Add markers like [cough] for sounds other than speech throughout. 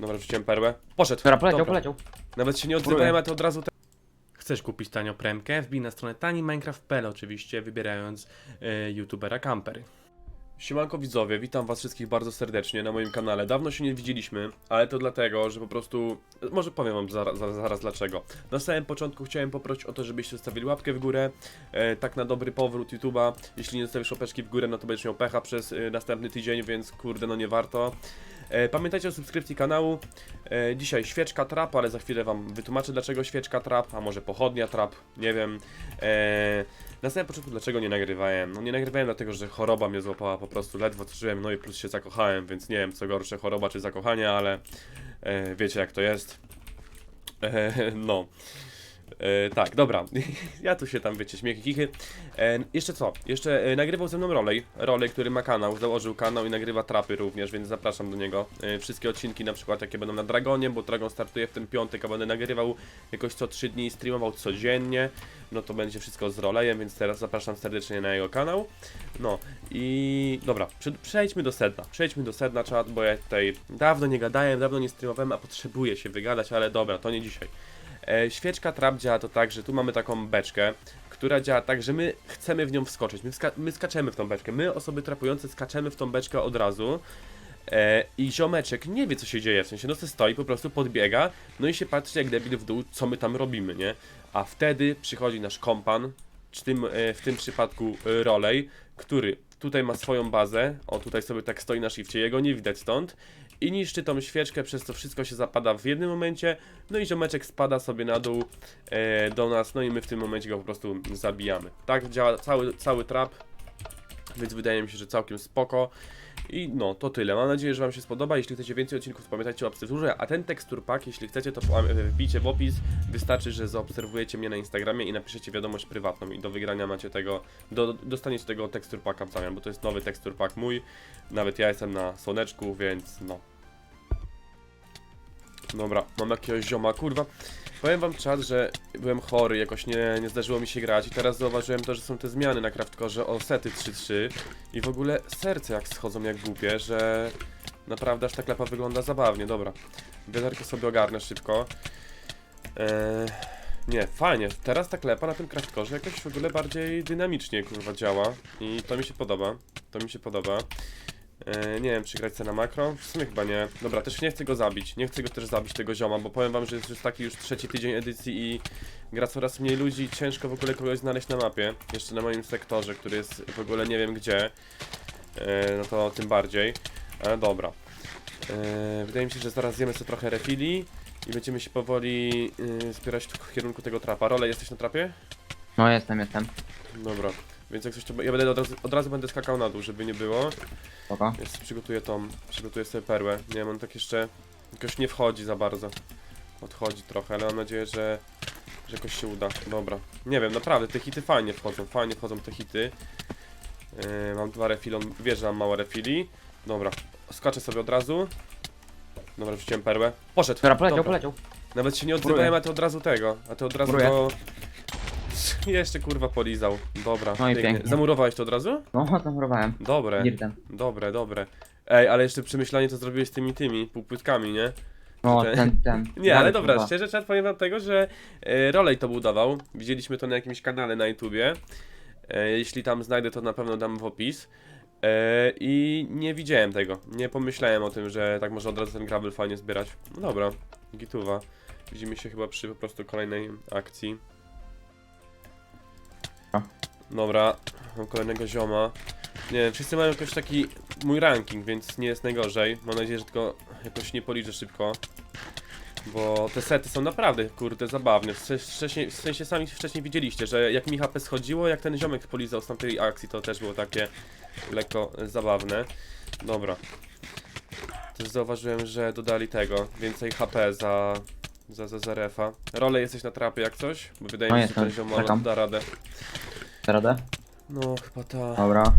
Dobra, wrzuciłem perłę. Poszedł. Dobra, poleciał, Dobra. poleciał. Nawet się nie odzywałem, a to od razu te... Chcesz kupić tanio premkę? Wbij na stronę taniminecraft.pl oczywiście, wybierając e, youtubera Campery. Siemanko widzowie, witam was wszystkich bardzo serdecznie na moim kanale. Dawno się nie widzieliśmy, ale to dlatego, że po prostu... Może powiem wam zaraz, zaraz, zaraz dlaczego. Na samym początku chciałem poprosić o to, żebyście zostawili łapkę w górę, e, tak na dobry powrót YouTube'a. Jeśli nie zostawisz łapeczki w górę, no to będziesz miał pecha przez e, następny tydzień, więc kurde, no nie warto. E, pamiętajcie o subskrypcji kanału. E, dzisiaj świeczka trap, ale za chwilę wam wytłumaczę dlaczego świeczka trap, a może pochodnia trap, nie wiem. E, na samym początku dlaczego nie nagrywałem? No nie nagrywałem dlatego, że choroba mnie złapała po prostu, ledwo żyłem, no i plus się zakochałem, więc nie wiem co gorsze, choroba czy zakochanie, ale wiecie jak to jest. [laughs] No. E, tak, dobra. [laughs] ja tu się tam, wiecie, śmiechy, kichy. E, jeszcze co? Jeszcze e, nagrywał ze mną Rolej. Rolej, który ma kanał, założył kanał i nagrywa trapy również, więc zapraszam do niego. E, wszystkie odcinki na przykład jakie będą na Dragonie, bo Dragon startuje w ten piątek, a będę nagrywał jakoś co 3 dni, streamował codziennie. No to będzie wszystko z Rolejem, więc teraz zapraszam serdecznie na jego kanał. No i dobra, prze- przejdźmy do sedna. Przejdźmy do sedna, czat, bo ja tutaj dawno nie gadałem, dawno nie streamowałem, a potrzebuję się wygadać, ale dobra, to nie dzisiaj. E, świeczka trap działa to tak, że tu mamy taką beczkę, która działa tak, że my chcemy w nią wskoczyć. My, wska my skaczemy w tą beczkę. My, osoby trapujące, skaczemy w tą beczkę od razu. E, I ziomeczek nie wie, co się dzieje. W sensie, no se stoi, po prostu podbiega, no i się patrzy jak debil w dół, co my tam robimy, nie? A wtedy przychodzi nasz kompan, w tym, e, w tym przypadku e, Rolej, który tutaj ma swoją bazę. O, tutaj sobie tak stoi na shifcie, jego nie widać stąd. I niszczy tą świeczkę, przez to wszystko się zapada w jednym momencie. No i ziomeczek spada sobie na dół e, do nas, no i my w tym momencie go po prostu zabijamy. Tak działa cały, cały trap, więc wydaje mi się, że całkiem spoko. I no, to tyle. Mam nadzieję, że Wam się spodoba. Jeśli chcecie więcej odcinków, pamiętajcie o obserwatorze, a ten tekstur jeśli chcecie, to wbijcie w opis. Wystarczy, że zaobserwujecie mnie na Instagramie i napiszecie wiadomość prywatną i do wygrania macie tego, do, dostaniecie tego tekstur packa w zamian, bo to jest nowy tekstur mój. Nawet ja jestem na słoneczku, więc no. Dobra, mam jakiegoś zioma, kurwa. Powiem wam czat, że byłem chory, jakoś nie, nie zdarzyło mi się grać i teraz zauważyłem to, że są te zmiany na Craftkorze o sety 3-3 i w ogóle serce jak schodzą jak głupie, że naprawdę aż ta klepa wygląda zabawnie, dobra. Wiaderko sobie ogarnę szybko. Eee, nie, fajnie, teraz ta klepa na tym Craftkorze jakoś w ogóle bardziej dynamicznie kurwa działa i to mi się podoba, to mi się podoba. E, nie wiem, czy grać sobie na makro? W sumie chyba nie. Dobra, też nie chcę go zabić. Nie chcę go też zabić, tego zioma, bo powiem wam, że jest już taki już trzeci tydzień edycji i gra coraz mniej ludzi ciężko w ogóle kogoś znaleźć na mapie. Jeszcze na moim sektorze, który jest w ogóle nie wiem gdzie. E, no to tym bardziej. Ale dobra. E, wydaje mi się, że zaraz zjemy sobie trochę refili i będziemy się powoli zbierać w kierunku tego trapa. Role, jesteś na trapie? No jestem, jestem. Dobra. Więc jak coś to... Ja będę od razu, od razu będę skakał na dół, żeby nie było. Spoko. Więc przygotuję tą, przygotuję sobie perłę. Nie wiem, on tak jeszcze jakoś nie wchodzi za bardzo. Odchodzi trochę, ale mam nadzieję, że, że jakoś się uda. Dobra. Nie wiem, naprawdę, te hity fajnie wchodzą, fajnie wchodzą te hity. Yy, mam dwa refili, on wie, że mam małe refili. Dobra, skaczę sobie od razu. Dobra, wrzuciłem perłę. Poszedł. Dobra, poleciał, Dobra. poleciał. Nawet się nie odzywałem, a to od razu tego. A to od razu Próbuję. Go... Jeszcze kurwa polizał. Dobra, No i pięknie. Zamurowałeś to od razu? No, zamurowałem. Dobre. Dirtem. Dobre, dobre. Ej, ale jeszcze przemyślanie to zrobiłeś z tymi tymi półpłytkami, nie? No, Te- ten, ten. [laughs] Nie, ale dobra, kurwa. szczerze czat powiem wam tego, że e, Rolej to budował. Widzieliśmy to na jakimś kanale na YouTubie. E, jeśli tam znajdę, to na pewno dam w opis. E, I nie widziałem tego. Nie pomyślałem o tym, że tak można od razu ten gravel fajnie zbierać. No dobra, gituwa. Widzimy się chyba przy po prostu kolejnej akcji. Dobra, mam kolejnego zioma. Nie wiem, wszyscy mają jakoś taki mój ranking, więc nie jest najgorzej. Mam nadzieję, że tylko jakoś nie policzę szybko. Bo te sety są naprawdę, kurde, zabawne. W se- Wcześniej, w sensie sami wcześniej widzieliście, że jak mi HP schodziło, jak ten ziomek polizał z tamtej akcji, to też było takie lekko zabawne. Dobra. Też zauważyłem, że dodali tego, więcej HP za, za, za, za refa. Role jesteś na trapie jak coś? Bo wydaje No mi się, że jestem, ten ziom ma- czekam. da radę. Radę? No, chyba ta. Dobra.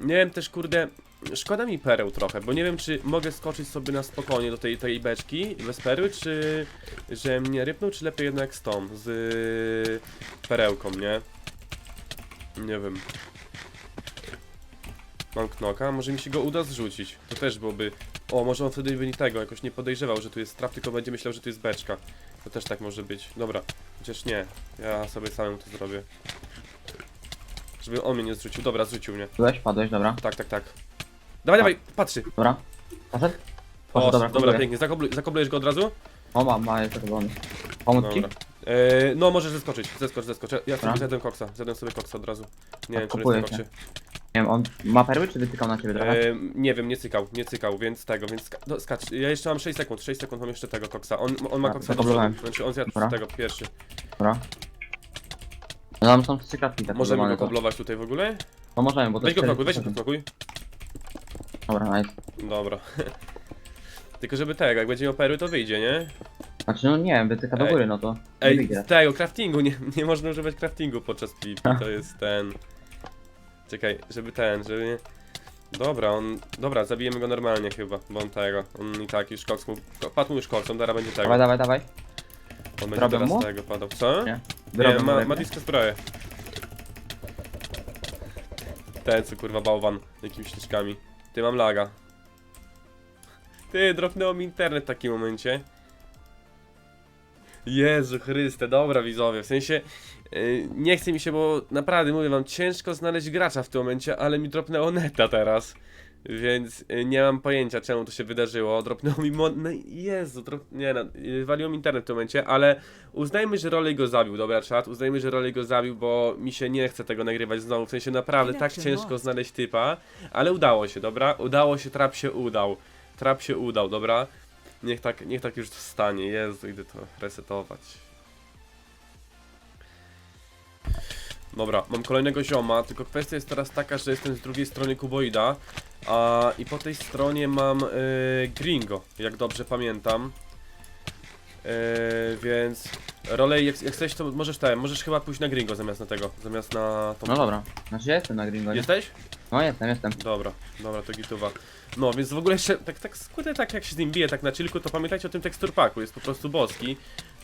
Nie wiem też, kurde, szkoda mi pereł trochę, bo nie wiem, czy mogę skoczyć sobie na spokojnie do tej, tej beczki bez perły, czy że mnie rypnął, czy lepiej jednak z tą, z perełką, nie? Nie wiem. Mam knoka, może mi się go uda zrzucić. To też byłoby O, może on wtedy by nie tego, jakoś nie podejrzewał, że tu jest trap, tylko będzie myślał, że tu jest beczka. To też tak może być. Dobra, chociaż nie. Ja sobie samemu to zrobię. Żeby on mnie nie zrzucił. Dobra, zrzucił mnie. Byłeś, padłeś, dobra. Tak, tak, tak. Dawaj, dawaj, patrzy. Dobra. Poszedł? O, Poszedł, dobra, dobra, dobra. pięknie. Zakoblu, zakoblujesz go od razu? O, ma, ma, jest zakoblony. Pomóc ci? Dobra. E, no, możesz zeskoczyć, zeskocz, zeskocz. Ja- Ja sobie Dobra. zjadłem koksa, zjadłem sobie koksa od razu. Nie wiem, czy jest na cię. koksie. Nie wiem, on ma perły, czy wytykał na ciebie trochę? E, nie wiem, nie cykał, nie cykał, więc tego, więc ska no, skacz. Ja jeszcze mam 6 sekund, 6 sekund mam jeszcze tego koksa. On, on ma A, koksa do zakoblowałem. przodu. Znaczy on zjadł Dobra. tego pierwszy. Dobra. No tam są trzy klatki tak Możemy go to- koblować tutaj w ogóle? No możemy, bo to Weź go cztery knokuj, weź go knokuj. Dobra, nice. Dobra. [laughs] Tylko żeby tego, jak będzie miał perły, to wyjdzie, nie? Znaczy no nie wiem, wytyka do Ej. góry, no to Ej, z tego, craftingu, nie, [laughs] nie można używać craftingu podczas PvP, to jest ten... Czekaj, żeby ten, żeby nie... Dobra, on... Dobra, zabijemy go normalnie chyba, bo on tego, on i tak już koks mu... ko- Padł mu już koks, on teraz będzie tego. Dawaj, dawaj, dawaj. On będzie teraz mu? tego padał. Co? Nie. Nie, ma, ma disco zbroję. Ten co kurwa bałwan, jakimiś śliczkami. Ty mam laga. Ty, dropnęło mi internet w takim momencie. Jezu Chryste, dobra widzowie, w sensie yy, nie chce mi się, bo naprawdę mówię wam, ciężko znaleźć gracza w tym momencie, ale mi dropnęło neta teraz. Więc yy, nie mam pojęcia czemu to się wydarzyło. Dropnęło mi mon... No Jezu, drop... nie no, waliło mi internet w tym momencie, ale uznajmy, że Rolej go zabił, dobra czat, uznajmy, że Rolej go zabił, bo mi się nie chce tego nagrywać znowu, w sensie naprawdę tak ciężko znaleźć typa, ale udało się, dobra? Udało się, trap się udał. Trap się udał, dobra? Niech tak, niech tak już stanie, Jezu, idę to resetować. Dobra, mam kolejnego zioma, tylko kwestia jest teraz taka, że jestem z drugiej strony kuboida, a i po tej stronie mam y, gringo, jak dobrze pamiętam. Y, więc Rolej, jak, jak chcesz to możesz ten, możesz chyba pójść na gringo zamiast na tego, zamiast na tą... No dobra. Znaczy ja jestem na gringo, nie? Jesteś? No jestem, jestem. Dobra, dobra, to gituwa. No, więc w ogóle jeszcze, tak, tak, tak jak się z nim bije, tak na chillku, to pamiętajcie o tym teksturpaku, jest po prostu boski.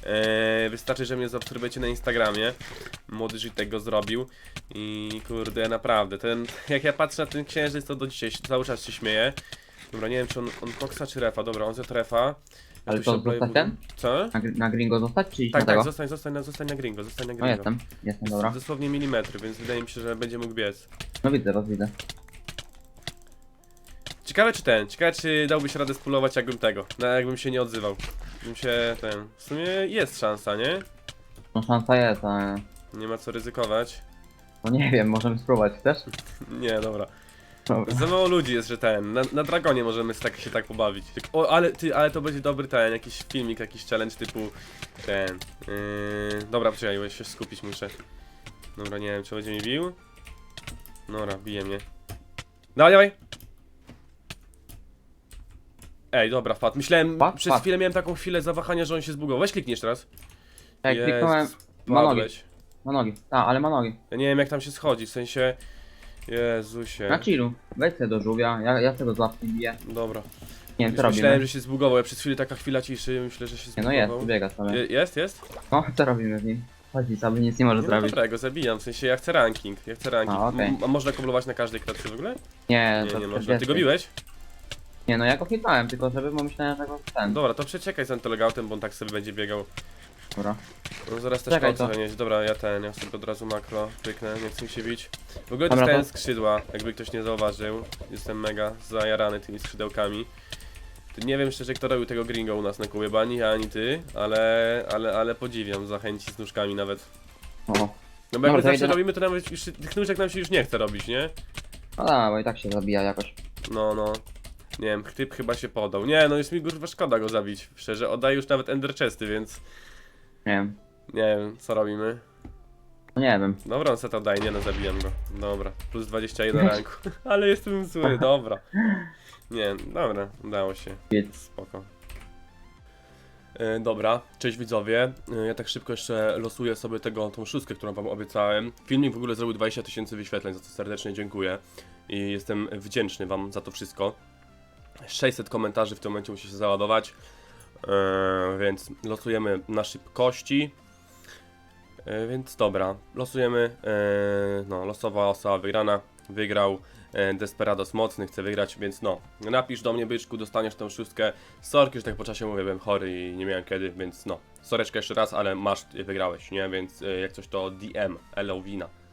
Eee, wystarczy, że mnie zaobserwujecie na Instagramie. Młody Żytek go zrobił. I kurde, naprawdę, ten, [laughs] jak ja patrzę na ten księżyc, to do dzisiaj się- cały czas się śmieję. Dobra, nie wiem, czy on, on koksa, czy refa. Dobra, on zjadł refa. Ja Ale to zostać ten? Co? Na, gr- na gringo zostać, czy iść Tak, na tak, tego? zostań, zostań, na- zostań na gringo, zostań na No gringo. jestem, jestem, Jest dobra. dosłownie milimetry, więc wydaje mi się, że będzie mógł biec. No widzę was, widzę. Ciekawe czy ten, ciekawe czy dałbyś radę spulować jakbym tego, no jakbym się nie odzywał. Bym się ten, w sumie jest szansa, nie? No szansa jest, ale... Nie ma co ryzykować. No nie wiem, możemy spróbować, chcesz? [laughs] Nie, dobra. Dobra. Za mało ludzi jest, że ten, na, na Dragonie możemy tak, się tak pobawić. O, ale ty, ale to będzie dobry ten, jakiś filmik, jakiś challenge typu ten. Yy, dobra, poczekaj, bo się skupić muszę. Dobra, nie wiem, czy będzie mi bił. Dobra, bije mnie. Dawaj, dawaj! Ej, dobra, wpadł. Myślałem, Wpadł? przez Wpadł. chwilę miałem taką chwilę zawahania, że on się zbugował. Weź klikniesz teraz. Jak Jest, kliknąłem, ma nogi, Padłeś. ma nogi. Tak, ale ma nogi. Ja nie wiem, jak tam się schodzi, w sensie... Jezusie. Na chillu. Wejdź sobie do żółwia, ja, ja tego z łapki biję. Dobra. Nie wiem, co Już myślałem, robimy. że się zbugował, ja przez chwilę taka chwila ciszy, myślę, że się Nie, zbugował. no jest, biega sobie. Je, jest, jest? No, co robimy z nim? Chodzi sobie, nic nie może Nie, no zrobić. dobra, ja go zabijam, w sensie ja chcę ranking, ja chcę ranking. A, okej. M- A można koblować na każdej klatce w ogóle? Nie, Nie, to nie można. 40. Ty go biłeś? Nie, no ja go hitnąłem, tylko żeby, bo myślałem, że go ten. Dobra, to przeczekaj z antologautem, bo on tak sobie będzie biegał. Dobra. No zaraz też Czekaj, to- zanieść. Dobra, ja ten, ja sobie od razu makro pyknę, nie chcę mi się bić. W ogóle Dobra, dostałem to- skrzydła, jakby ktoś nie zauważył. Jestem mega zajarany tymi skrzydełkami. Ty nie wiem szczerze, kto robił tego gringo u nas na kubie, bo ani ja, ani ty, ale, ale, ale podziwiam zachęci z nóżkami nawet. O. No bo Dobra, jak my to zawsze idę na- robimy, to nawet już tych nóżek nam się już nie chce robić, nie? No bo i tak się zabija jakoś. No, no. Nie wiem, typ chyba się podał. Nie, no jest mi kurwa szkoda go zabić. Szczerze, oddaję już nawet ender chesty, więc Nie wiem. nie wiem, co robimy. No nie wiem. Dobra, on set oddaje, nie no, zabijam go. Dobra, plus 21 ranku. [laughs] Ale jestem zły, dobra. Nie, dobra, udało się.Wiedz. Spoko. E, dobra, cześć widzowie. E, ja tak szybko jeszcze losuję sobie tego, tą szóstkę, którą wam obiecałem. Filmik w ogóle zrobił 20 tysięcy wyświetleń, za co serdecznie dziękuję. I jestem wdzięczny wam za to wszystko. 600 komentarzy w tym momencie musi się załadować. E, więc losujemy na szybkości. E, więc dobra, losujemy. E, no, losowa osoba wygrana. Wygrał e, Desperados mocny, chce wygrać, więc no, napisz do mnie byczku, dostaniesz tą szóstkę. Sorki, że tak po czasie mówię, byłem chory i nie miałem kiedy, więc no, soreczka jeszcze raz, ale masz, wygrałeś, nie, więc e, jak coś to DM, Elowina.